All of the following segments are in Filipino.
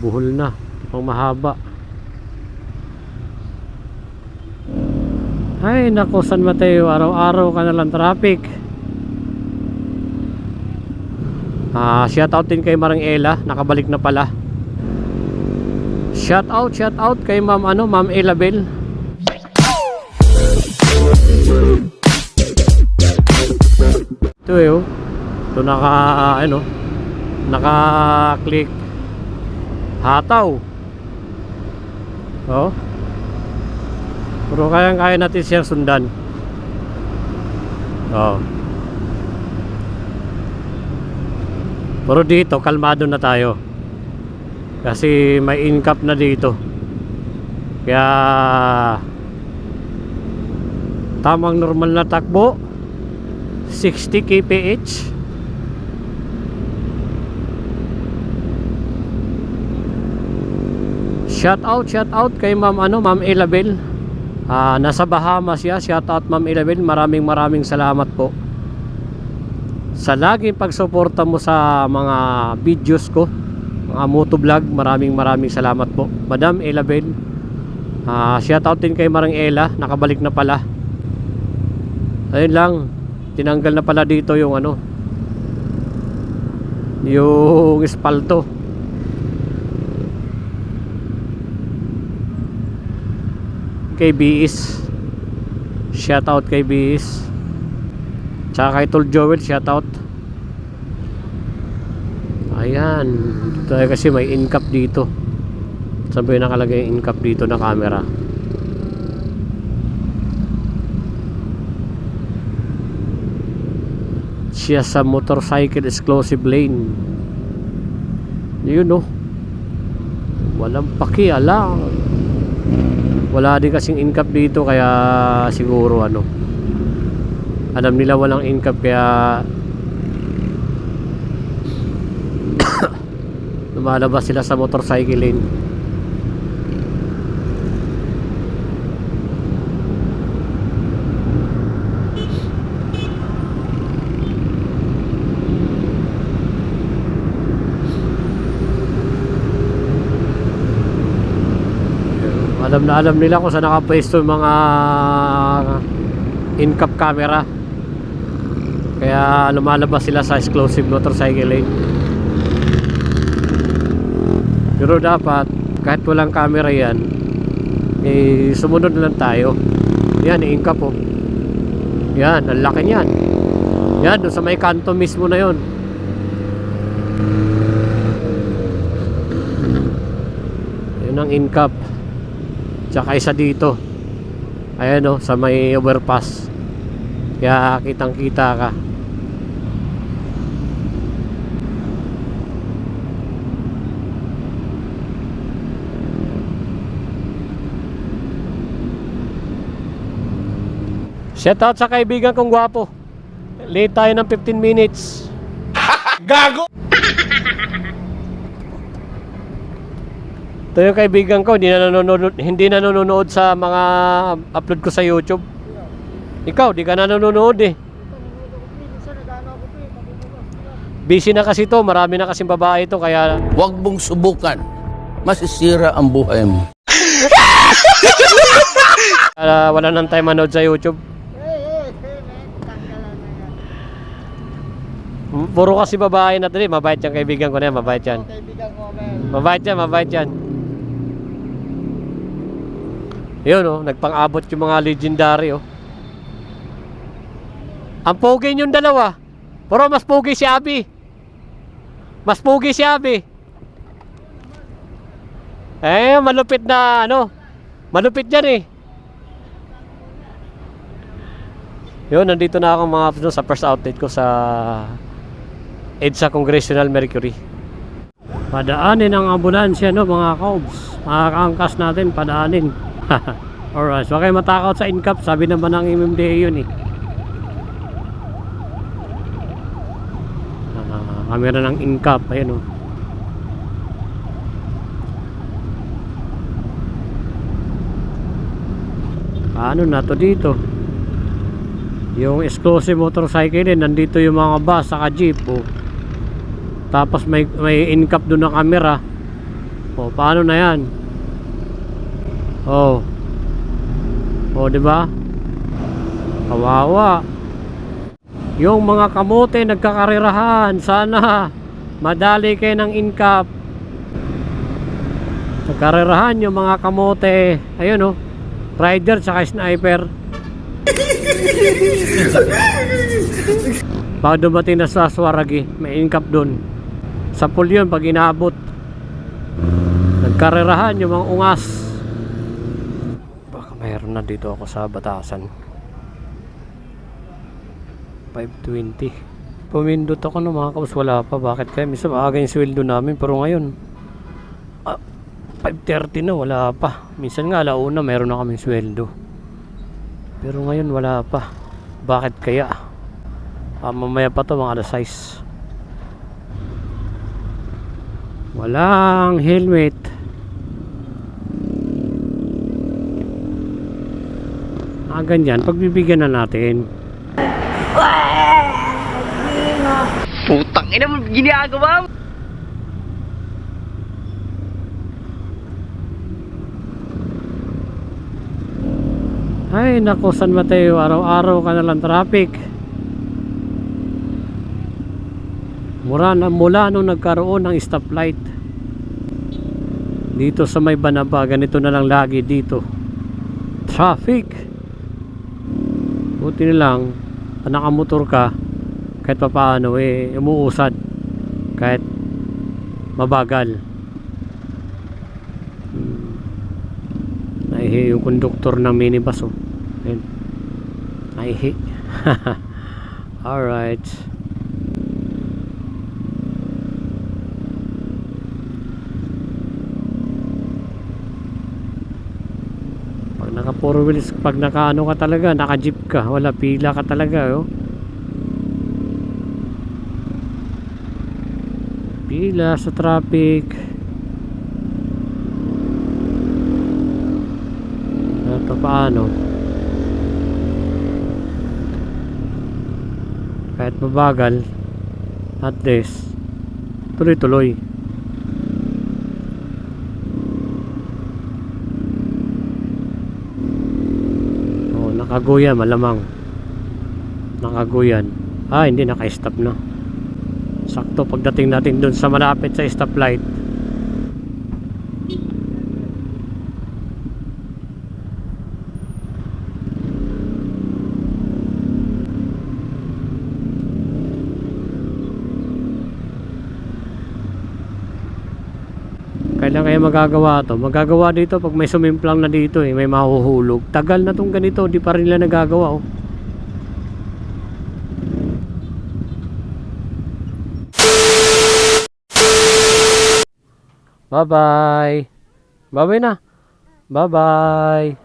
buhol na. Pang mahaba. Ay nako San Mateo araw-araw ka na lang traffic. Ah shout out din kay Marang Ella nakabalik na pala. Shout out shout out kay ma'am ano ma'am Ella Bell ito eh oh. Ito naka ano naka click hataw. Oh. Pero kayang kaya natin siyang sundan. Oh. Pero dito kalmado na tayo. Kasi may incap na dito. Kaya tamang normal na takbo. 60 kph Shout out, shout out kay Ma'am ano, Ma'am Elabel. Ah, nasa Bahamas siya. Shout out Ma'am Elabel. Maraming maraming salamat po. Sa laging pagsuporta mo sa mga videos ko, mga motovlog, maraming maraming salamat po. Madam Elabel. Ah, shout out din kay Marang Ella, nakabalik na pala. Ayun lang, tinanggal na pala dito yung ano, yung espalto. Kay BS shout out kay BS tsaka kay Tol Joel shout out. Ayan. Tayo kasi may incap dito. Saan ba yung nakalagay incap dito na camera? Siya sa motorcycle exclusive lane. Yun no walang pakialam wala din kasing incap dito kaya siguro ano alam nila walang incap kaya lumalabas sila sa motorcycle lane alam na alam nila kung saan nakapwesto yung mga in-cap camera. Kaya lumalabas sila sa exclusive motorcycle lane. Pero dapat kahit walang camera yan eh sumunod lang tayo. Yan i-incap po yan ang laki niyan. Yan doon sa may kanto mismo na yon yun ang in-cap Tsaka isa dito. Ayan o, sa may overpass. Kaya kitang kita ka. Shout out sa kaibigan kong gwapo. Late tayo ng 15 minutes. Gago! Ito yung kaibigan ko, hindi na nanonood, hindi na nanonood sa mga upload ko sa YouTube. Ikaw, di ka na nanonood eh. Busy na kasi to, marami na kasing babae to, kaya Huwag mong subukan. Masisira ang buhay mo. ah, wala nang time manood sa YouTube. Puro kasi babae na to eh, mabait yan kaibigan ko na yan, mabait yan. Mabait yan, mabait yan. Yun oh, nagpang-abot yung mga legendary oh. Ang pogi yung dalawa. Pero mas pogi si Abi. Mas pogi si Abi. Eh, malupit na ano. Malupit yan eh. Yun, nandito na ako mga no, sa first outlet ko sa EDSA Congressional Mercury. Padaanin ang ambulansya no mga kaobs. Mga kaangkas natin, padaanin. Alright, so kayo matakot sa incap. Sabi naman ng MMDA yun eh. Ah, camera ng incap. Ayan oh. Paano na to dito? Yung exclusive motorcycle din, nandito yung mga bus saka jeep oh. Tapos may may in-cap doon na camera. O, paano na yan? Oh. O, di ba? Kawawa. Yung mga kamote nagkakarirahan, sana madali kayo ng incap. Nagkarirahan yung mga kamote. Ayun oh. Rider tsaka sniper. Baka dumating na sa Swaragi, may incap doon. Sa pool yun pag inaabot. Nagkarirahan yung mga ungas. Baka mayroon na dito ako sa batasan. 520. Pumindot ako ng mga kaus wala pa. Bakit kaya? Minsan maaga yung sweldo namin pero ngayon ah, 5.30 na wala pa. Minsan nga alauna meron na kaming sweldo. Pero ngayon wala pa. Bakit kaya? Ah, mamaya pa to mga alas 6. Walang helmet. Ah, ganyan. Pagbibigyan na natin. Putang ina mo, ginagawa mo. Ay, nako San Mateo, araw-araw ka na lang traffic. Mura na mula nung nagkaroon ng stoplight. Dito sa may Banaba, ganito na lang lagi dito. Traffic. Buti na lang, nakamotor ka, kahit pa paano, eh, umuusad. Kahit mabagal. Hmm. Naihi yung konduktor ng minibus oh. Ayun. Naihi. Alright. Pag naka four wheels, pag naka ano ka talaga, naka jeep ka, wala pila ka talaga oh. Pila sa traffic. Pa paano. Kahit mabagal, at least, tuloy-tuloy. Oh, nakaguyan, malamang. Nakaguyan. Ah, hindi, naka-stop na. Sakto pagdating natin doon sa malapit sa stoplight. Kailan kaya magagawa to? Magagawa dito pag may sumimplang na dito eh, may mahuhulog. Tagal na tong ganito, di pa rin nila nagagawa oh. Bye-bye. Bye-bye na. Bye-bye.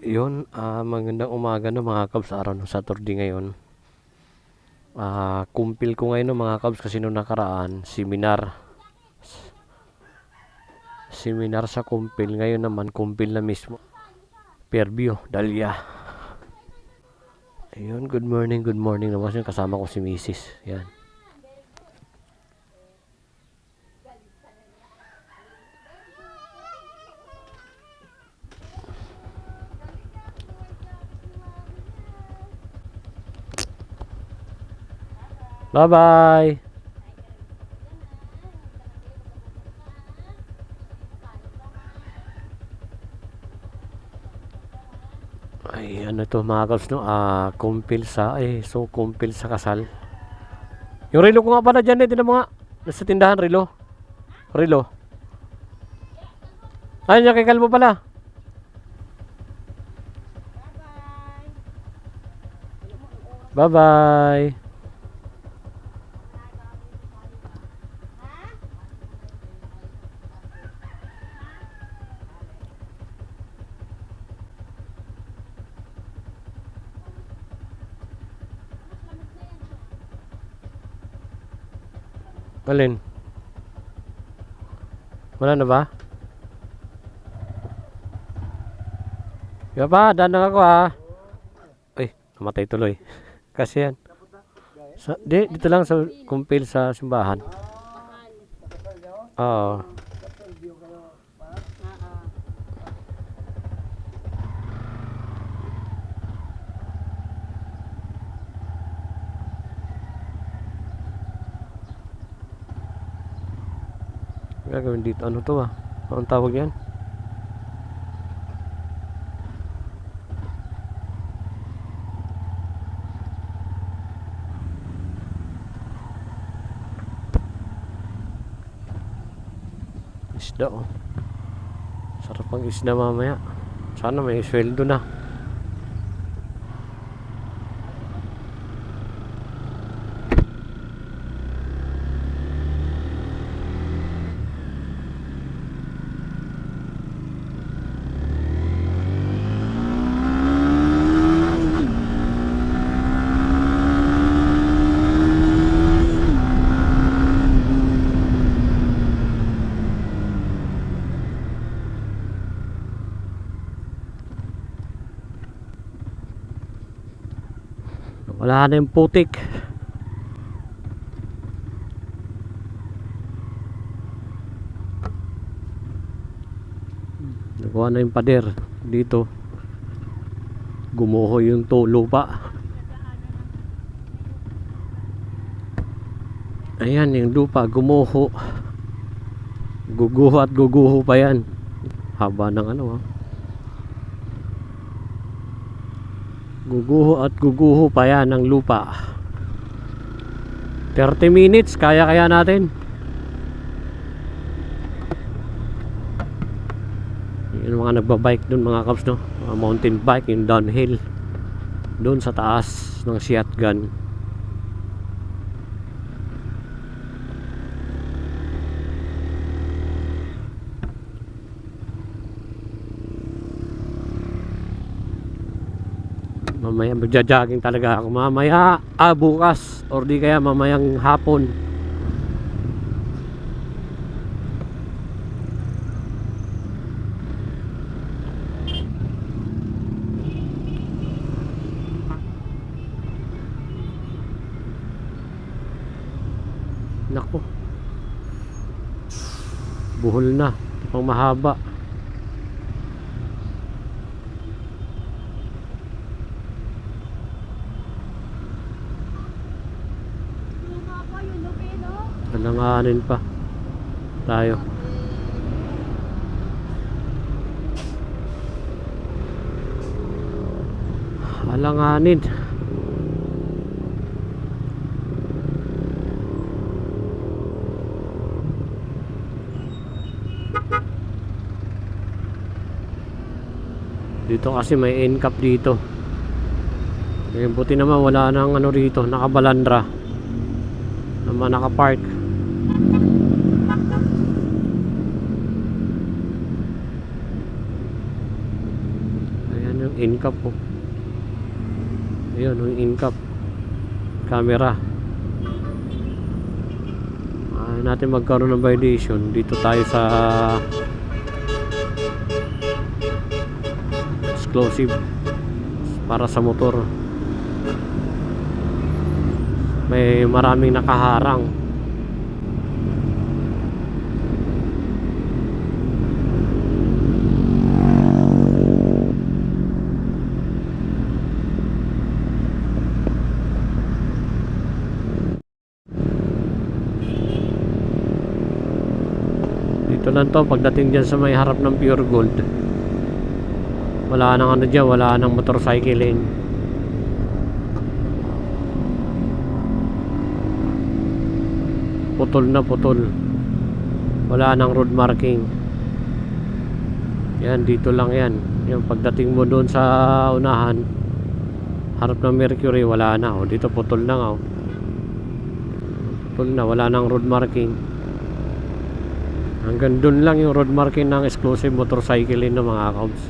Yun, ah, magandang umaga no mga kabs araw ng Saturday ngayon. Ah, kumpil ko ngayon mga kabs kasi nung nakaraan, seminar. Seminar sa kumpil. Ngayon naman, kumpil na mismo. Fairview, Dahlia. Ayun, good morning, good morning naman. Yung kasama ko si Mrs. Yan. Bye-bye. Ay, ano to mga kabs, no? Ah, kumpil sa, eh, so kumpil sa kasal. Yung relo ko nga pala dyan, eh, tinan mo nga. Nasa tindahan, relo. Relo. Ayun, yung kay pala. Bye-bye. Alin? Wala na ba? Yung pa, danang ako ha. Ay, namatay tuloy. Kasi yan. Sa, di, dito lang sa kumpil sa simbahan. Oo. Gagawin dito. Ano to ah? Anong tawag yan? Isda oh. Sarap ang isda mamaya. Sana may sweldo na. Wala na yung putik. Nagawa na yung pader dito. Gumuho yung to lupa. Ayan yung lupa gumuho. Guguho at guguho pa yan. Haba ng ano ah. Guguho at guguho pa yan ng lupa. 30 minutes, kaya kaya natin. Yung mga nagbabike doon mga kaps no. Mga mountain bike, yung downhill. Doon sa taas ng shotgun. Mamaya magja-jogging talaga ako. Mamaya ah bukas. Or di kaya mamayang hapon. Nako buhol na. Pang mahaba Alanganin pa tayo. Alanganin. Dito kasi may end cap dito. Eh, buti naman wala nang ano rito, nakabalandra naman nakapark in-cap po ayan yung in-cap camera. Ayaw natin magkaroon ng violation. Dito tayo sa exclusive para sa motor. May maraming nakaharang lang to pagdating dyan sa may harap ng pure gold wala nang ano dyan wala nang motorcycle lane putol na putol. Wala nang road marking. Yan dito lang yan. Yung pagdating mo doon sa unahan harap ng mercury wala na. Oh, dito putol na oh. putol na wala nang road marking hanggang doon lang yung road marking ng exclusive motorcycle lane ng mga accounts